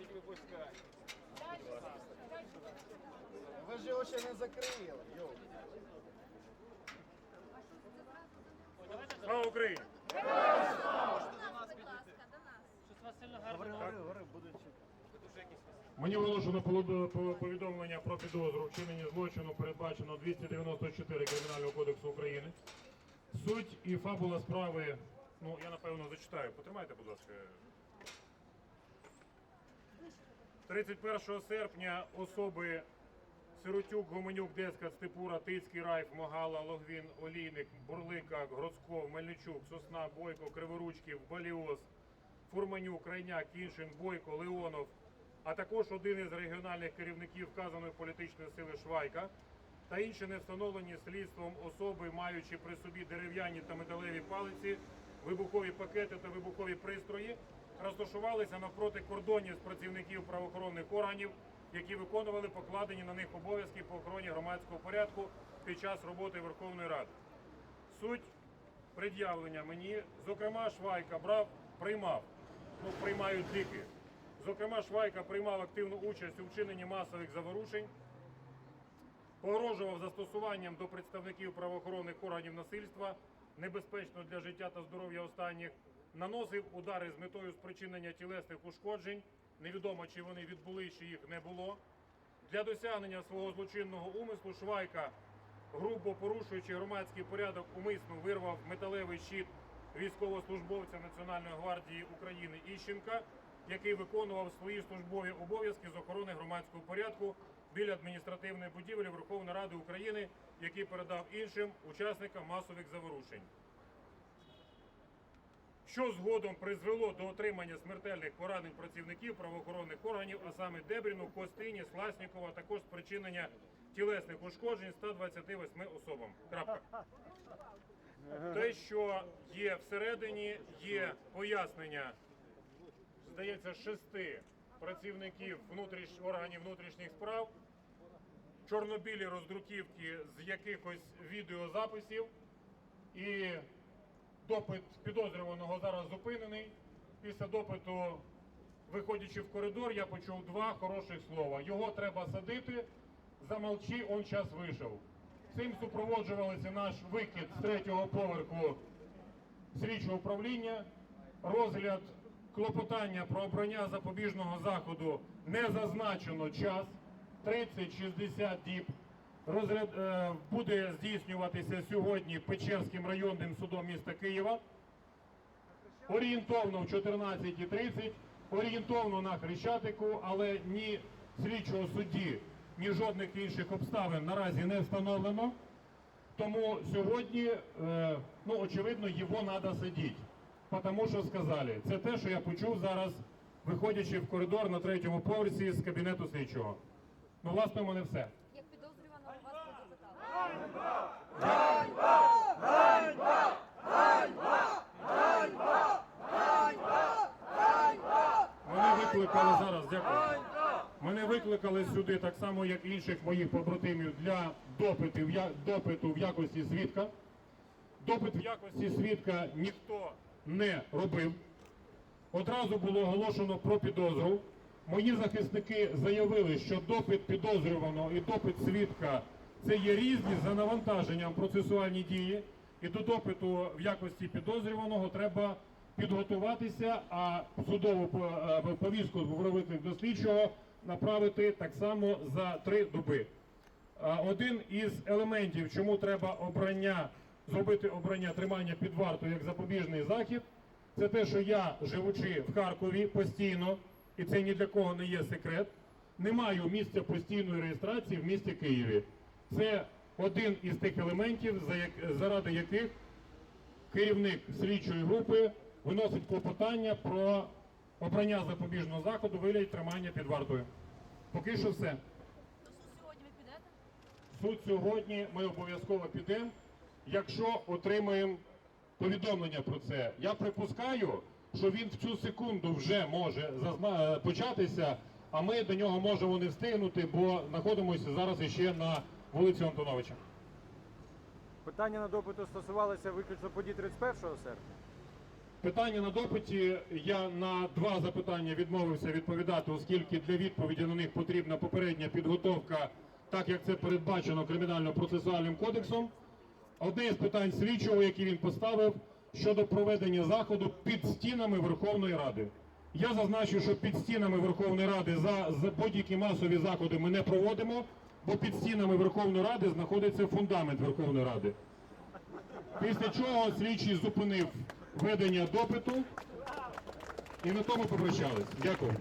Значить, випускай. Ви ж його ще не закрили. Йо. Слава Україні! Щось вас сильно гарно. Мені полу- по- повідомлення про підозру вчинення злочину, передбачено 294 Кримінального кодексу України. Суть і фабула справи, ну я напевно зачитаю. Потримайте, будь ласка. 31 серпня особи Сиротюк, Гоменюк, Деска, Степура, Тицький, Райф, Могала, Логвін, Олійник, Бурлика, Гроцков, Мельничук, Сосна, Бойко, Криворучків, Баліоз, Фурманюк, Крайняк, Кіншин, Бойко, Леонов, а також один із регіональних керівників вказаної політичної сили Швайка та інші не встановлені слідством особи, маючи при собі дерев'яні та металеві палиці, вибухові пакети та вибухові пристрої, розташувалися навпроти кордонів з працівників правоохоронних органів, які виконували покладені на них обов'язки по охороні громадського порядку під час роботи Верховної Ради. Суть пред'явлення мені, зокрема, Швайка брав, приймав, ну приймають тільки. Зокрема, Швайка приймав активну участь у вчиненні масових заворушень, погрожував застосуванням до представників правоохоронних органів насильства, небезпечно для життя та здоров'я останніх, наносив удари з метою спричинення тілесних ушкоджень. Невідомо, чи вони відбули, чи їх не було. Для досягнення свого злочинного умислу Швайка, грубо порушуючи громадський порядок, умисно вирвав металевий щит військовослужбовця Національної гвардії України Іщенка, який виконував свої службові обов'язки з охорони громадського порядку біля адміністративної будівлі Верховної Ради України, який передав іншим учасникам масових заворушень що згодом призвело до отримання смертельних поранень працівників правоохоронних органів, а саме Дебріну, Костині, Сласнікова, а також спричинення тілесних ушкоджень 128 особам. Крапка. Те, що є всередині, є пояснення, здається, шести працівників внутріш... органів внутрішніх справ, чорнобілі роздруківки з якихось відеозаписів і допит підозрюваного зараз зупинений. Після допиту, виходячи в коридор, я почув два хороших слова. Його треба садити, замолчи, он час вийшов. Цим супроводжувалися наш викид з третього поверху слідчого управління, розгляд клопотання про обрання запобіжного заходу не зазначено час 30-60 діб. Розгляд е, буде здійснюватися сьогодні Печерським районним судом міста Києва. Орієнтовно в 14.30, орієнтовно на Хрещатику, але ні слідчого судді, ні жодних інших обставин наразі не встановлено. Тому сьогодні, е, ну очевидно, його треба сидіти. Тому що сказали, це те, що я почув зараз, виходячи в коридор на третьому поверсі з кабінету слідчого. Ну, власне, у мене все. Як підозрюваного вас допитали. Мене викликали зараз. Мене викликали сюди так само, як інших моїх побратимів для допиту, я- допиту в якості свідка. Допит в якості свідка ніхто не робив. Одразу було оголошено про підозру. Мої захисники заявили, що допит підозрюваного і допит свідка це є різні за навантаженням процесуальні дії. І до допиту в якості підозрюваного треба підготуватися, а судову е, повістку вровити до слідчого направити так само за три доби. Один із елементів, чому треба обрання, зробити обрання тримання під вартою як запобіжний захід, це те, що я, живучи в Харкові постійно, і це ні для кого не є секрет, не маю місця постійної реєстрації в місті Києві. Це один із тих елементів, заради яких керівник слідчої групи виносить клопотання про обрання запобіжного заходу вигляді тримання під вартою. Поки що все. Суд сьогодні ми обов'язково підемо, якщо отримаємо повідомлення про це. Я припускаю, що він в цю секунду вже може е, початися, а ми до нього можемо не встигнути, бо знаходимося зараз іще на вулиці Антоновича. Питання на допиту стосувалося виключно подій 31 серпня. Питання на допиті. Я на два запитання відмовився відповідати, оскільки для відповіді на них потрібна попередня підготовка, так як це передбачено кримінально-процесуальним кодексом. Одне із питань слідчого, які він поставив, щодо проведення заходу під стінами Верховної Ради. Я зазначу, що під стінами Верховної Ради за, за будь-які масові заходи ми не проводимо, бо під стінами Верховної Ради знаходиться фундамент Верховної Ради. Після чого слідчий зупинив ведення допиту і на тому попрощались. Дякую.